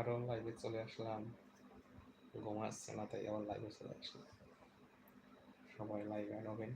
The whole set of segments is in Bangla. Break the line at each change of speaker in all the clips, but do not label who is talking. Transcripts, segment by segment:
আবারও লাইভে চলে আসলাম। ঘুমাচ্ছে না তাই আবার লাইভে চলে আসলাম। সবাই লাইভে হবেন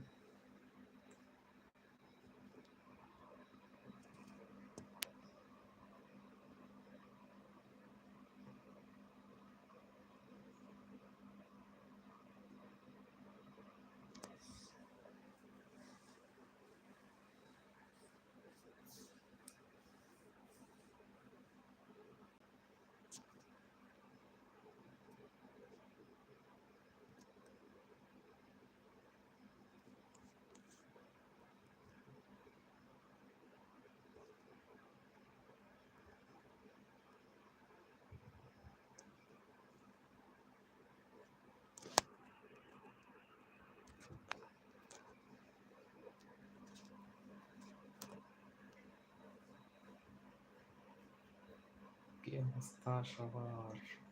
কি অবস্থা সবার।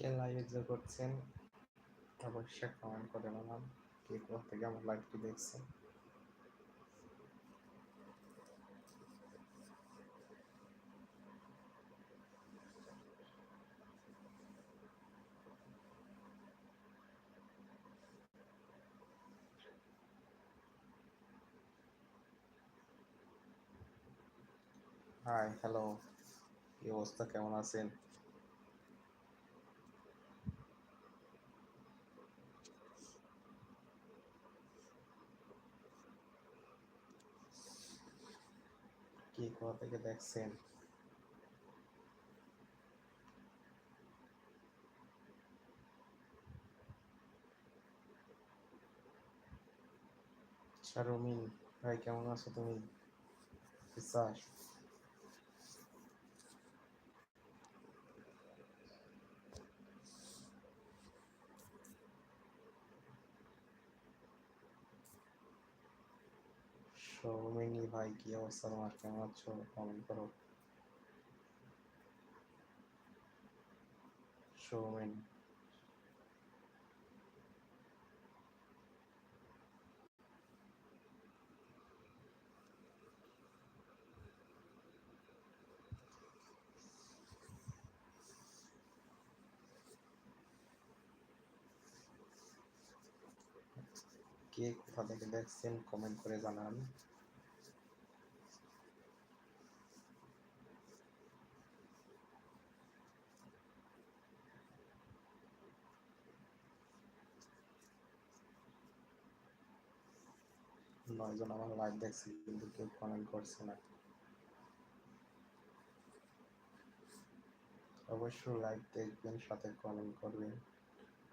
কে লাইভে করছেন? অবশ্যই কমেন্ট করে জানান, কে কোথা থেকে আমার দেখছেন হাই হ্যালো কি অবস্থা? কেমন আছেন কি কোথা থেকে দেখছেন শারমিন ভাই কেমন আছো তুমি বিশ্বাস সৌমিনী ভাই কি অবস্থা তোমার কেমন আছো কমেন্ট করো সৌমেন কে থেকে দেখছেন কমেন্ট করে জানান। নয়জন আমার লাইভ দেখছি, কিন্তু কেউ কমেন্ট করছে না। অবশ্যই লাইভ দেখবেন, সাথে কমেন্ট করবেন,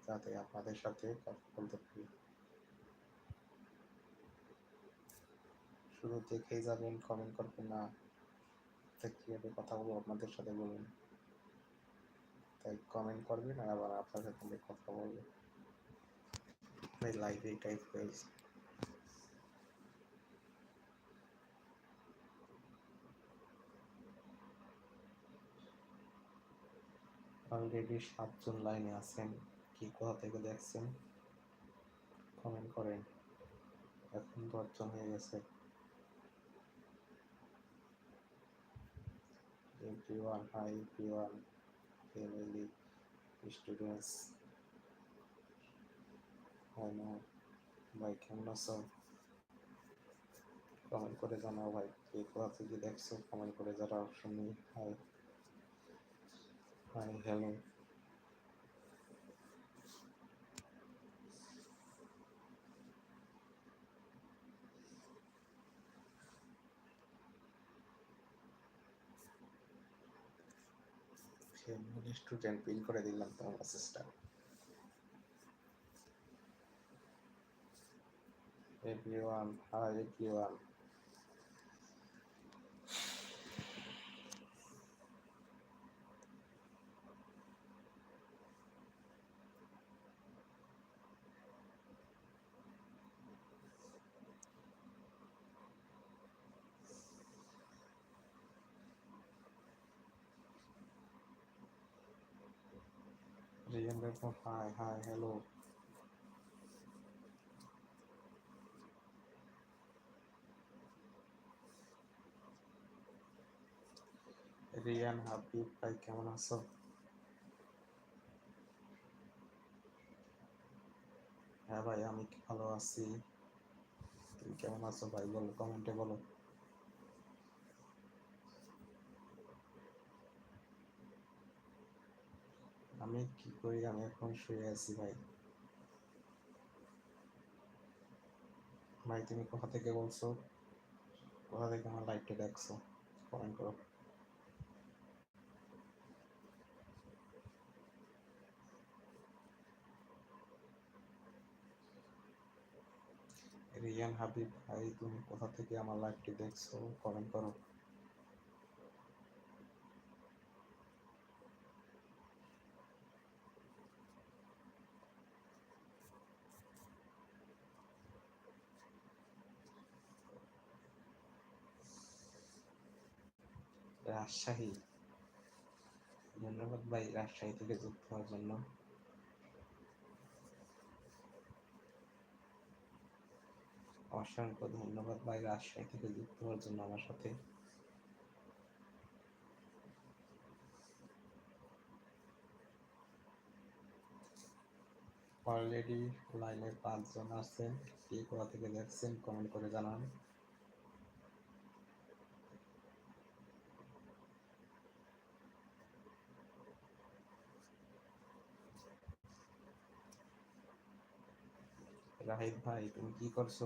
যাতে আপনাদের সাথে কথা বলতে পারি। শুরুতে খেয়ে যাবেন কমেন্ট করবেন না, তা কীভাবে কথা বলব আপনাদের সাথে বলুন। তাই কমেন্ট করবেন আর আবার আপনার সাথে কথা বলব। এই লাইভে টাইপ হয়েছে অলরেডি সাতজন লাইনে আছেন, কি কোথা থেকে দেখছেন? কমেন্ট করেন। এখন দশজন হয়ে গেছে। Everyone, hi, everyone. Family, students. I know ভাই কেমন আছো কমেন্ট করে জানাও ভাই কে কোথা থেকে দেখছ কমেন্ট করে জানাও শুনি hi hi hello student pin করে দিলাম তোমার মেসেজটা everyone hi everyone Rian Redmond, hi, hi, hello. Rian Habib ভাই কেমন আছো? হ্যাঁ ভাই আমি ভালো আছি। তুমি কেমন আছো ভাই? বলো কমেন্টে বলো। আমি কি করি? আমি এখন শুয়ে আছি ভাই। ভাই, তুমি কোথা থেকে বলছো? কোথা থেকে আমার লাইভটা দেখছ? কমেন্ট করো। রিয়ান হাবিব, ভাই, তুমি কোথা থেকে আমার লাইভটি দেখছ? কমেন্ট করো। রাজশাহী। ধন্যবাদ ভাই, রাজশাহী থেকে যুক্ত হওয়ার জন্য। অসংখ্য ধন্যবাদ ভাই, রাজশাহী থেকে যুক্ত হওয়ার জন্য আমার সাথে। অলরেডি লাইনে পাঁচজন আছেন, কে কোথা থেকে দেখছেন কমেন্ট করে জানান। রাহিদ ভাই তুমি কি করছ?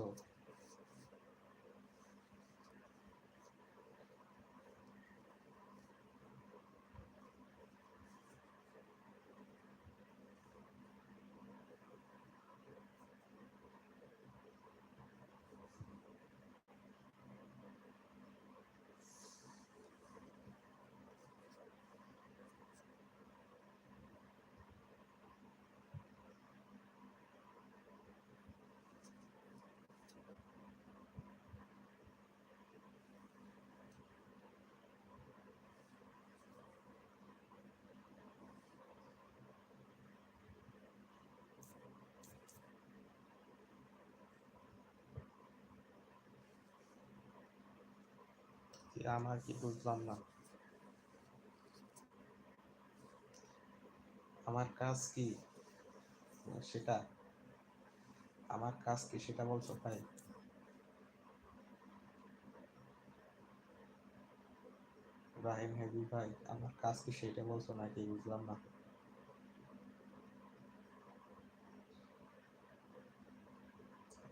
আমার কি বুঝলাম না? আমার কাজ কি? সেটা। আমার কাজ কি সেটা বলছো ভাই? রাহিম হেবি ভাই, আমার কাজ কি সেটা বলছো নাকি বুঝলাম না।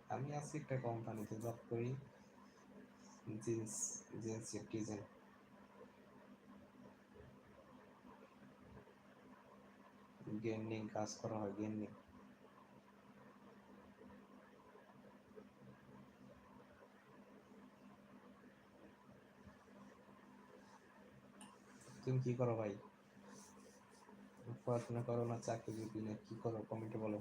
আমি আছি একটা কোম্পানিতে জব করি। জিন্স জিন্সের ডিজাইন গেমিং কাজ করা হয় গেমিং তুমি কি করো ভাই? পড়াশোনা করো না চাকরি না কি করো? কমেন্টে বলো।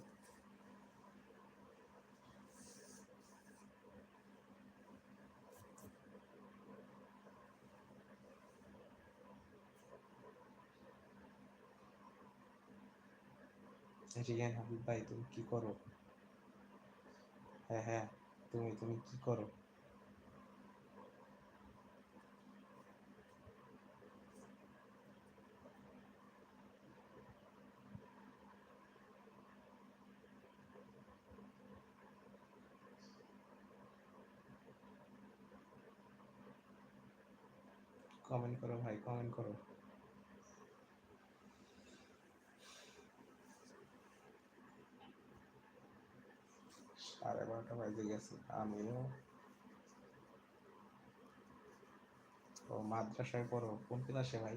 রিয়ান হাবিব ভাই, তুমি কি করো? হ্যাঁ হ্যাঁ তুমি তুমি কি করো? কমেন্ট করো ভাই কমেন্ট করো। সাড়ে বারোটা বাজে গেছে আমিও। ও মাদ্রাসায় পড়ো, কোন ক্লাসে ভাই?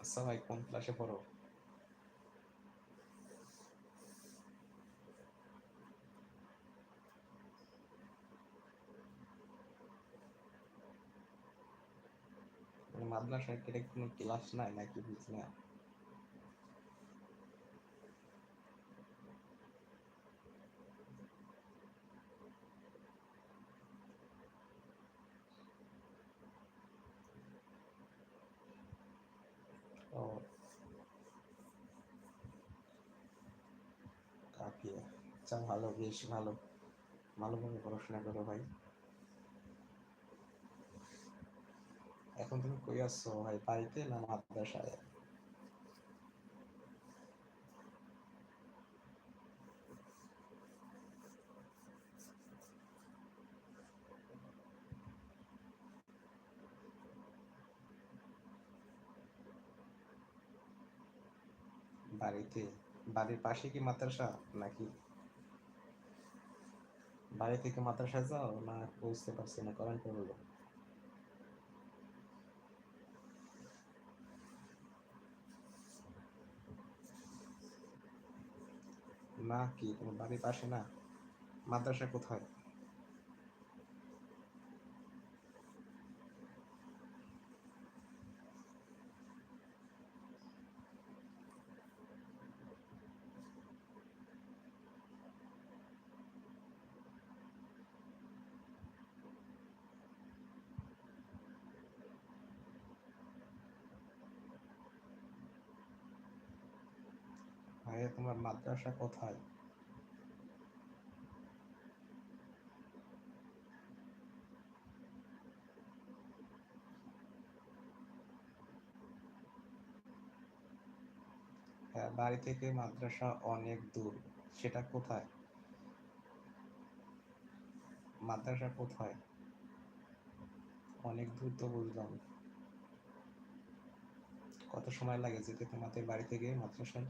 আচ্ছা ভাই, কোন ক্লাসে পড়ো? মাদ্রাসায় কোনো ক্লাস নাই নাকি বুঝি ও কাকিয়া আচ্ছা ভালো, বেশ ভালো। ভালোভাবে পড়াশোনা করো ভাই। এখন তুমি কই আসছো ভাই, বাড়িতে না মাদ্রাসায় বাড়িতে বাড়ির পাশে কি মাদ্রাসা নাকি? বাড়ি থেকে মাদ্রাসা যাও না বুঝতে পারছি না কারণ কি বলব? না কি, তোমার বাড়ির পাশে না? মাদ্রাসা কোথায় ভাইয়া মাদ্রাসা কোথায়? হ্যাঁ বাড়ি থেকে মাদ্রাসা অনেক দূর। সেটা কোথায়? মাদ্রাসা কোথায়? অনেক দূর তো বুঝলাম। কত সময় লাগে যেতে তোমাদের বাড়ি থেকে মাদ্রাসায়?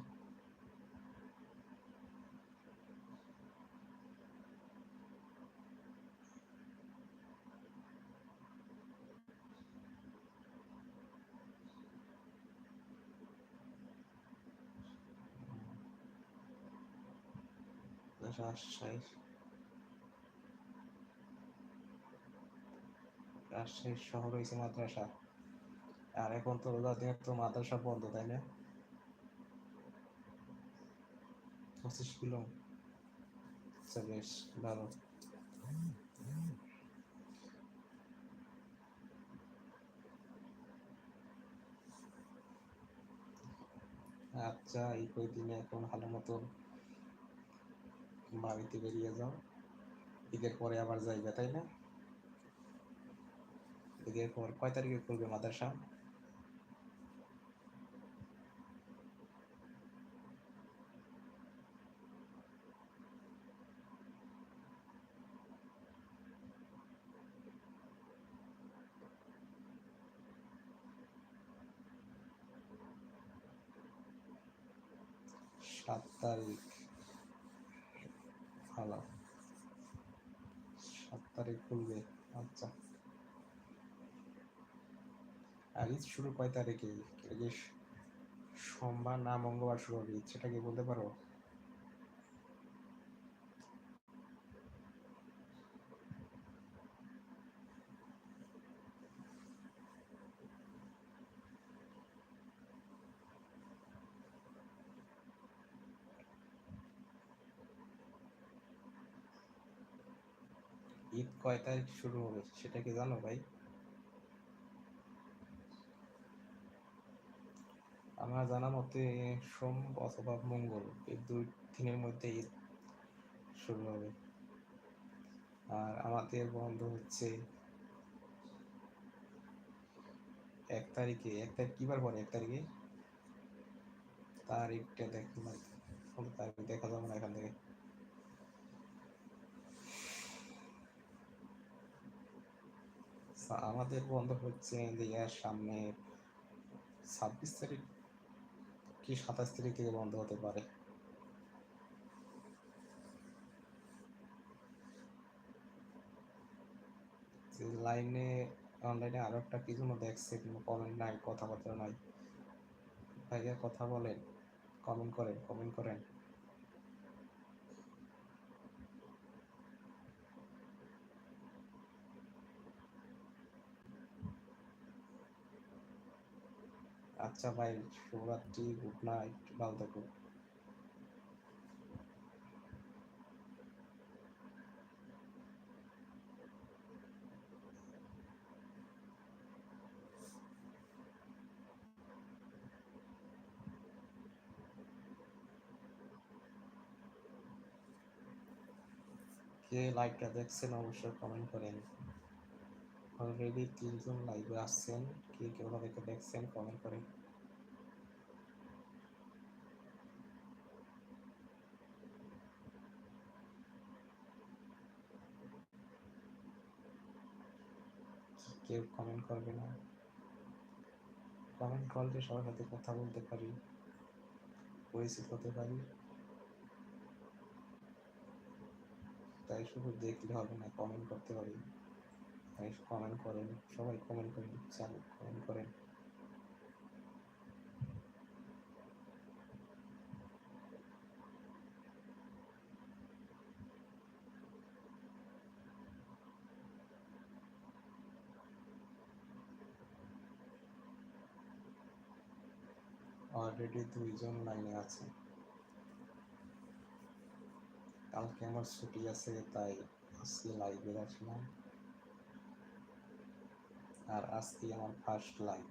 রাজশাহী। রাজশাহী শহর হয়েছে মাদ্রাসা। আর এখন তো রোজার দিনে তো মাদ্রাসা বন্ধ, তাই না? পঁচিশ কিলো। আচ্ছা বেশ, ভালো। আচ্ছা এই কয়দিনে এখন ভালো মতো বাড়িতে বেরিয়ে যাও। ঈদের পরে আবার যাইবে, তাই না? ঈদের পর কয় তারিখে খুলবে মাদ্রাসা? সাত তারিখ। ভালো। সাত তারিখ খুলবে আচ্ছা। আর ঈদ শুরু কয় তারিখে? সোমবার না মঙ্গলবার শুরু হবে? সেটা কি বলতে পারো? ঈদ কয় তারিখ শুরু হবে সেটা কি জানো ভাই? আমার জানা মতে সোম অথবা মঙ্গল এই দুই দিনের মধ্যে ঈদ শুরু হবে। আর আমাদের বন্ধ হচ্ছে এক তারিখে। এক তারিখ কিবার পরে? এক তারিখে? তারিখটা দেখুন তারিখ দেখা যাবে না এখান থেকে। আমাদের বন্ধ হচ্ছে ইন্ডিয়ার সামনে ছাব্বিশ তারিখ কি সাতাশ তারিখ থেকে বন্ধ হতে পারে? লাইনে, অনলাইনে আরও একটা কি জন্য দেখছে, কোনো কমেন্ট নাই, কথাবার্তা নাই। ভাইয়া কথা বলেন কমেন্ট করেন কমেন্ট করেন। আচ্ছা ভাই শুভরাত্রি গুড নাইট ভালো থাকুন কে লাইভটা দেখছেন অবশ্যই কমেন্ট করেন। অলরেডি তিনজন লাইভে আসছেন। কে কেউ দেখে দেখছেন কমেন্ট করে কেউ কমেন্ট করবে না? কমেন্ট করলে সবার সাথে কথা বলতে পারি, পরিচিত হতে পারি। তাই শুধু দেখলে হবে না কমেন্ট করতে পারি। তাই কমেন্ট করেন, সবাই কমেন্ট করেন চাল কমেন্ট করেন। অলরেডি দুইজন লাইনে আছে। কালকে আমার ছুটি আছে, তাই আজকে লাইভে আসলাম। আর আজকে আমার ফার্স্ট লাইভ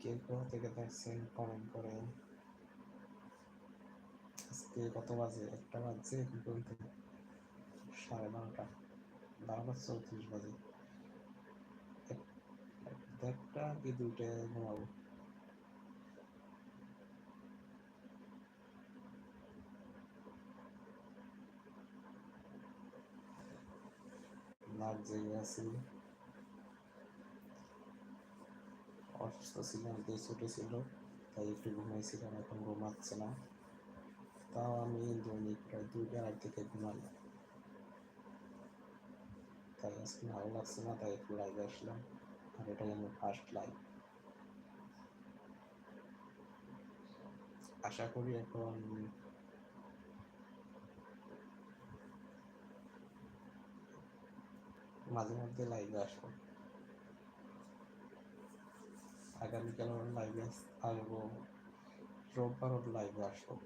কে কোথা থেকে দেখছেন? কমেন্ট করেন আজকে কত বাজে? একটা বাজছে কিন্তু সাড়ে বারোটা বারোটা চৌত্রিশ বাজে। একটা কি দুইটায় ঘুমাবো? রাত জেগে আছি। অসুস্থ ছিলাম দিয়ে ছুটি ছিল, তাই একটু ঘুমাইছিলাম, এখন ঘুমাচ্ছে না। তাও আমি দৈনিক প্রায় দুইটা আগ থেকে ঘুমাই তাই আজকে ভালো লাগছে না, তাই একটু লাইভে আসলাম। আর এটাই আমার ফার্স্ট লাইভ আশা করি এখন মাঝে মধ্যে লাইভে আসব। আগামীকাল লাইভে আসব। রোববার ওর লাইভে আসব।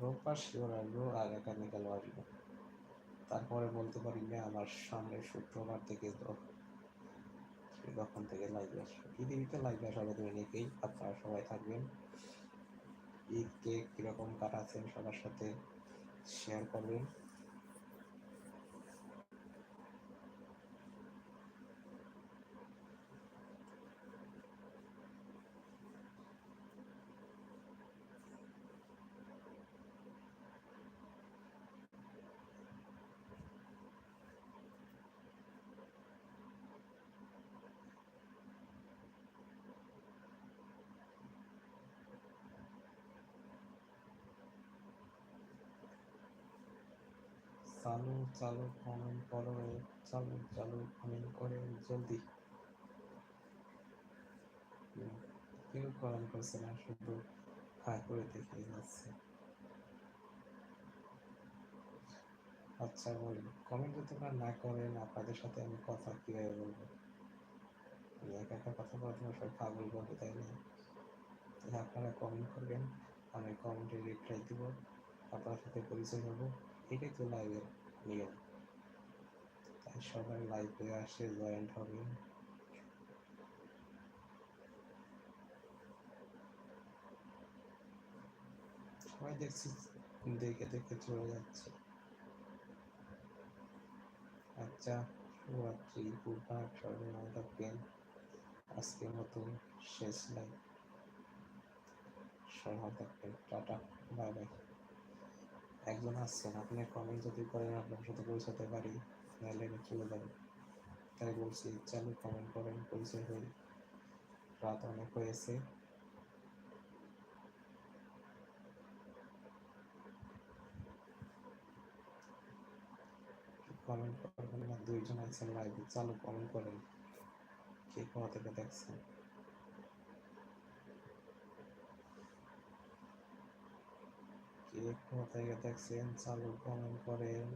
রোববার শিওর আসব আর আগামীকাল আসব। তারপরে বলতে পারি যে আমার সামনে শুক্রবার থেকে তখন থেকে লাইভে আসবে। পৃথিবীতে লাইভে আসা হবে অনেকেই আপনারা সবাই থাকবেন। ঈদকে কীরকম কাটাচ্ছেন সবার সাথে শেয়ার করবেন। চালু কমেন্ট করো, চালু চালু কমেন্ট করে, জলদি। কেউ কমেন্ট করছে না, শুধু হাই করে দেখে যাচ্ছে। আচ্ছা বলি কমেন্ট যদি আপনারা না করেন, আপনাদের সাথে আমি কথা কীভাবে বলব? একা একা কথা বলার সবাই পাগল বলবে, তাই না? আপনারা কমেন্ট করবেন, আমি কমেন্টে রিপ্লাই দিব আপনার সাথে পরিচয় হব। এটাই তো লাইভের নিয়ম তাই সবাই লাইভে আসে জয়েন্ট হবেন সবাই দেখছি, দেখে দেখে চলে যাচ্ছে। আচ্ছা শুভরাত্রি সবাই ভালো থাকবেন। আজকের মতো শেষ সবাই ভালো থাকবেন, টাটা, বাই বাই। একজন আসছেন আপনি কমেন্ট যদি করেন, আপনার সাথে পরিচয় পারি, তাহলে আমি চলে যাব। তাই বলছি চালু কমেন্ট করেন, পরিচয় হই। রাত অনেক হয়েছে। কমেন্ট করবেন না, দুইজন আছেন লাইভে চালু কমেন্ট করেন। কে কোথা থেকে দেখছেন? কে কোথা থেকে দেখছেন চালু কমেন্ট করেন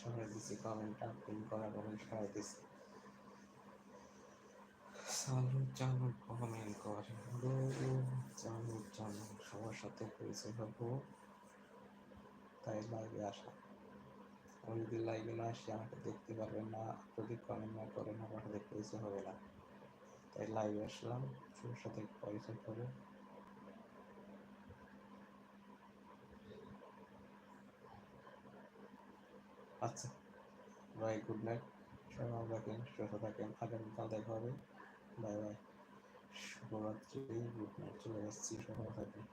সবাই দিছি কমেন্ট আপলোড করা কমেন্ট সবাই দিছি। চালু চালু কমেন্ট করেন গো চালু চালু সবার সাথে পরিচয় হব। তাই লাইভে আসা। আমি যদি লাইভে না আসি, আমাকে দেখতে পারবেন না। যদি কমেন্ট না করেন আমার সাথে পরিচয় হবে না। তাই লাইভে আসলাম, সবার সাথে পরিচয় করব আচ্ছা। বাই গুড নাইট সবাই ভালো থাকেন সুস্থ থাকেন। আগামীকাল দেখা হবে। বাই বাই শুভরাত্রি গুড নাইট চলে যাচ্ছি সবাই থাকবেন।